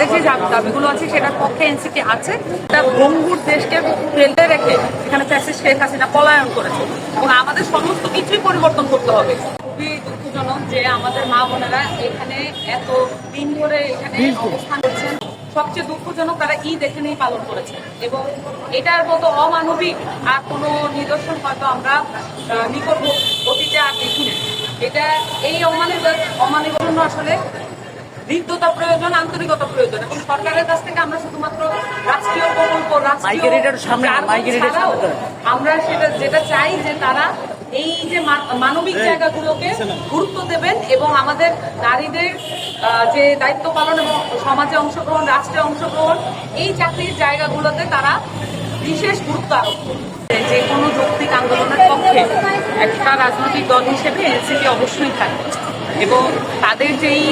তাদের যে দাবিগুলো আছে সেটার পক্ষে এনসিপি আছে। তার বঙ্গুর দেশকে ফেলতে রেখে এখানে ফ্যাসিস শেখ হাসিনা পলায়ন করেছে। এবং আমাদের সমস্ত কিছুই পরিবর্তন করতে হবে। খুবই দুঃখজনক যে আমাদের মা বোনেরা এখানে এত দিন ধরে এখানে অবস্থান করছেন। সবচেয়ে দুঃখজনক তারা ঈদ এখানেই পালন করেছে। এবং এটার মতো অমানবিক আর কোনো নিদর্শন হয়তো আমরা নিকট অতীতে আর দেখিনি। এটা এই অমানবিক অমানবিক জন্য আসলে হৃদ্যতা প্রয়োজন আন্তরিকতা প্রয়োজন। এবং সরকারের কাছ থেকে আমরা শুধুমাত্র রাষ্ট্রীয় প্রকল্প রাষ্ট্রীয়। আমরা সেটা যেটা চাই যে তারা এই যে মানবিক জায়গাগুলোকে গুরুত্ব দেবেন এবং আমাদের নারীদের যে দায়িত্ব পালন এবং সমাজে অংশগ্রহণ রাষ্ট্রে অংশগ্রহণ এই চাকরির জায়গাগুলোতে তারা বিশেষ গুরুত্ব আরোপ যে কোনো যৌক্তিক আন্দোলনের পক্ষে একটা রাজনৈতিক দল হিসেবে এনসিপি অবশ্যই থাকবে। এবং তাদের যেই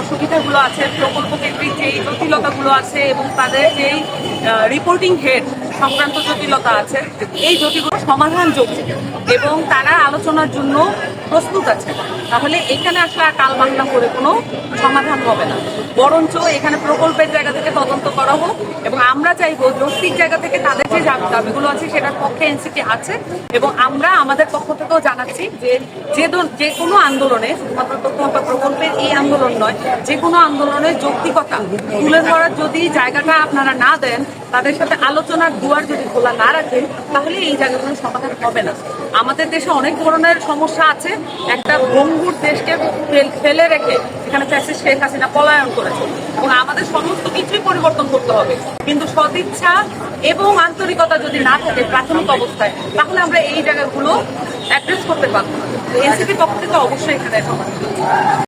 অসুবিধাগুলো আছে, প্রকল্প কেন্দ্রিক যেই জটিলতাগুলো আছে এবং তাদের যেই রিপোর্টিং হেড সংক্রান্ত জটিলতা আছে। এই জটিলগুলো সমাধানযোগ্য এবং তারা আলোচনার জন্য প্রস্তুত আছে। তাহলে এখানে আসলে আর কাল বাংলা করে কোনো সমাধান হবে না। বরঞ্চ এখানে প্রকল্পের জায়গা থেকে তদন্ত করা হোক এবং আমরা চাইব যৌক্তিক জায়গা থেকে তাদের যে দাবি- দাবিগুলো আছে সেটার পক্ষে এনসিপি আছে এবং আমরা আমাদের পক্ষ থেকেও জানাচ্ছি যে যে কোনো আন্দোলনে, শুধুমাত্র তথ্য প্রকল্পের এই আন্দোলন নয়, যে কোনো আন্দোলনের যৌক্তিকতা তুলে ধরার যদি জায়গাটা আপনারা না দেন তাদের সাথে আলোচনার দুয়ার যদি খোলা না রাখেন, তাহলে এই জায়গাগুলো সমাধান হবে না। আমাদের দেশে অনেক ধরনের সমস্যা আছে। একটা ভঙ্গুর দেশকে ফেলে রেখে এখানে ফ্যাসিস্ট শেখ হাসিনা পলায়ন করেছে। এবং আমাদের সমস্ত কিছুই পরিবর্তন করতে হবে। কিন্তু সদিচ্ছা এবং আন্তরিকতা যদি না থাকে প্রাথমিক অবস্থায়, তাহলে আমরা এই জায়গাগুলো অ্যাড্রেস করতে পারব এনসিপি পক্ষ থেকে অবশ্যই এখানে সমাধান